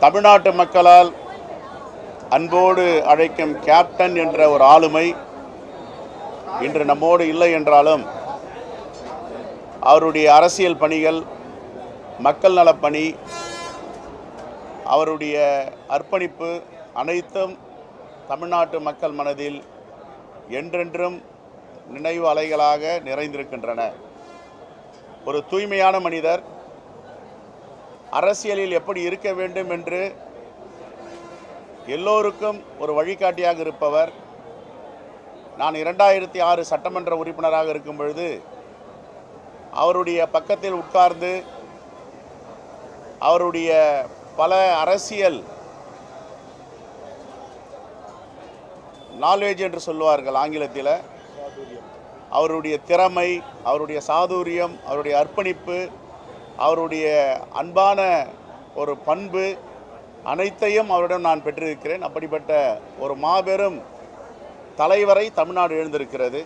தமிழ்நாட்டு மக்களால் அன்போடு அழைக்கும் கேப்டன் என்ற ஒரு ஆளுமை இன்று நம்மோடு இல்லை என்றாலும் அவருடைய அரசியல் பணிகள் மக்கள் நலப் பணி அவருடைய அர்ப்பணிப்பு அனைத்தும் தமிழ்நாட்டு மக்கள் மனதில் என்றென்றும் நினைவு அலைகளாக நிறைந்திருக்கின்றன. ஒரு தூய்மையான மனிதர் அரசியலில் எப்படி இருக்க வேண்டும் என்று எல்லோருக்கும் ஒரு வழிகாட்டியாக இருப்பவர். நான் இரண்டாயிரத்தி ஆறு சட்டமன்ற உறுப்பினராக இருக்கும் பொழுது அவருடைய பக்கத்தில் உட்கார்ந்து அவருடைய பல அரசியல் நாலேஜ் என்று சொல்லுவார்கள் ஆங்கிலத்தில். அவருடைய திறமை அவருடைய சாதுரியம் அவருடைய அர்ப்பணிப்பு அவருடைய அன்பான ஒரு பண்பு அனைத்தையும் அவரிடம் நான் பெற்றிருக்கிறேன். அப்படிப்பட்ட ஒரு மாபெரும் தலைவரை தமிழ்நாடு எழுந்திருக்கிறது.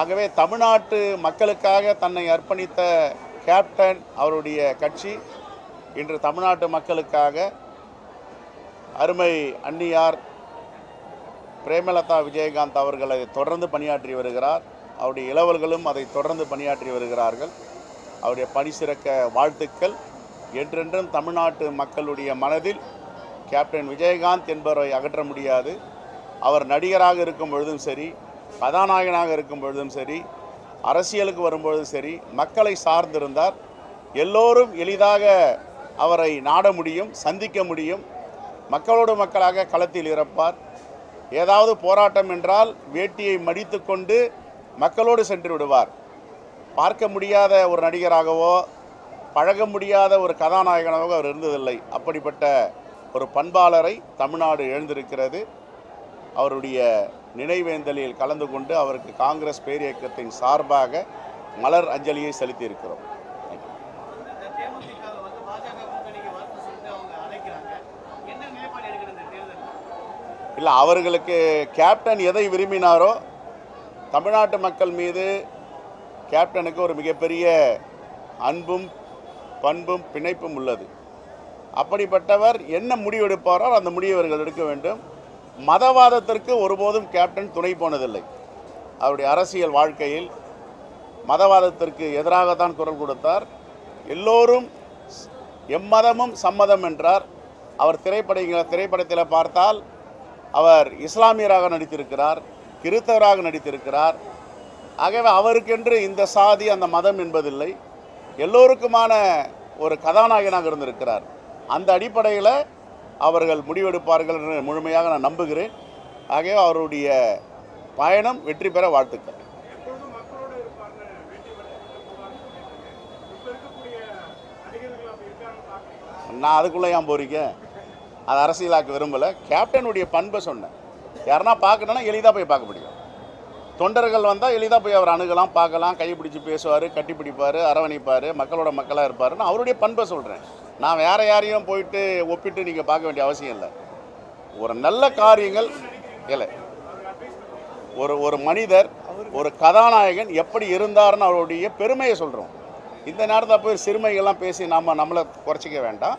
ஆகவே தமிழ்நாட்டு மக்களுக்காக தன்னை அர்ப்பணித்த கேப்டன் அவருடைய கட்சி இன்று தமிழ்நாட்டு மக்களுக்காக அருமை அன்னியார் பிரேமலதா விஜயகாந்த் அவர்களை தொடர்ந்து பணியாற்றி வருகிறார். அவருடைய இளவல்களும் அதை தொடர்ந்து பணியாற்றி வருகிறார்கள். அவருடைய பணி சிறக்க வாழ்த்துக்கள். என்றென்றும் தமிழ்நாட்டு மக்களுடைய மனதில் கேப்டன் விஜயகாந்த் என்பவரை அகற்ற முடியாது. அவர் நடிகராக இருக்கும் பொழுதும் சரி கதாநாயகனாக இருக்கும் பொழுதும் சரி அரசியலுக்கு வரும்பொழுதும் சரி மக்களை சார்ந்திருந்தார். எல்லோரும் எளிதாக அவரை நாட முடியும் சந்திக்க முடியும். மக்களோடு மக்களாக களத்தில் இறப்பார். ஏதாவது போராட்டம் என்றால் வேட்டியை மடித்து கொண்டு மக்களோடு சென்று விடுவார். பார்க்க முடியாத ஒரு நடிகராகவோ பழக முடியாத ஒரு கதாநாயகனாகவோ அவர் இருந்ததில்லை. அப்படிப்பட்ட ஒரு பண்பாளரை தமிழ்நாடு எழுந்திருக்கிறது அவருடைய நினைவேந்தலில் கலந்து கொண்டு அவருக்கு காங்கிரஸ் பேரியக்கத்தின் சார்பாக மலர் அஞ்சலியை செலுத்தியிருக்கிறோம். இல்லை அவர்களுக்கு கேப்டன் எதை விரும்பினாரோ தமிழ்நாட்டு மக்கள் மீது கேப்டனுக்கு ஒரு மிகப்பெரிய அன்பும் பண்பும் பிணைப்பும் உள்ளது. அப்படிப்பட்டவர் என்ன முடிவெடுப்பாரோ அந்த முடிவை எடுக்க வேண்டும். மதவாதத்திற்கு ஒருபோதும் கேப்டன் துணை போனதில்லை. அவருடைய அரசியல் வாழ்க்கையில் மதவாதத்திற்கு எதிராகத்தான் குரல் கொடுத்தார். எல்லோரும் எம்மதமும் சம்மதம் என்றார். அவர் திரைப்பட திரைப்படத்தில் பார்த்தால் அவர் இஸ்லாமியராக நடித்திருக்கிறார் கிறித்தவராக நடித்திருக்கிறார். ஆகவே அவருக்கென்று இந்த சாதி அந்த மதம் என்பதில்லை. எல்லோருக்குமான ஒரு கதாநாயகனாக இருந்திருக்கிறார். அந்த அடிப்படையில் அவர்கள் முடிவெடுப்பார்கள் என்று முழுமையாக நான் நம்புகிறேன். ஆகவே அவருடைய பயணம் வெற்றி பெற வாழ்த்துக்கள். நான் அதுக்குள்ளே ஏன் போறீங்க? அது அரசியலாக்க விரும்பலை. கேப்டனுடைய பண்பை சொன்னேன். யாருன்னா பார்க்கணுன்னா எளிதாக போய் பார்க்க முடியும். தொண்டர்கள் வந்தால் எளிதாக போய் அவர் அணுகலாம் பார்க்கலாம் கை பிடிச்சி பேசுவார் கட்டி பிடிப்பார் அரவணைப்பார் மக்களோட மக்களாக இருப்பார் நான் அவருடைய பண்பை சொல்கிறேன் நான் வேறு யாரையும் போயிட்டு ஒப்பிட்டு நீங்கள் பார்க்க வேண்டிய அவசியம் இல்லை. ஒரு நல்ல காரியங்கள் இல்லை. ஒரு ஒரு மனிதர் ஒரு கதாநாயகன் எப்படி இருந்தார்னு அவருடைய பெருமையை சொல்கிறோம் இந்த நேரத்தில் போய் சிறுமைகள்லாம் பேசி நாம் நம்மளை குறைச்சிக்க வேண்டாம்.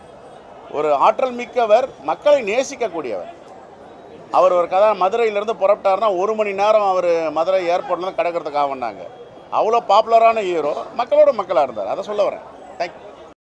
ஒரு ஆற்றல் மிக்கவர் மக்களை நேசிக்கக்கூடியவர். அவர் ஒரு கதை மதுரையிலேருந்து புறப்பட்டாருன்னா ஒரு மணி நேரம் அவர் மதுரை ஏர்போர்ட்லேருந்து கிடக்கிறதுக்காக வந்தாங்க. அவ்வளோ பாப்புலரான ஹீரோ மக்களோட மக்களாக இருந்தார். அதை சொல்ல வரேன். தேங்க்யூ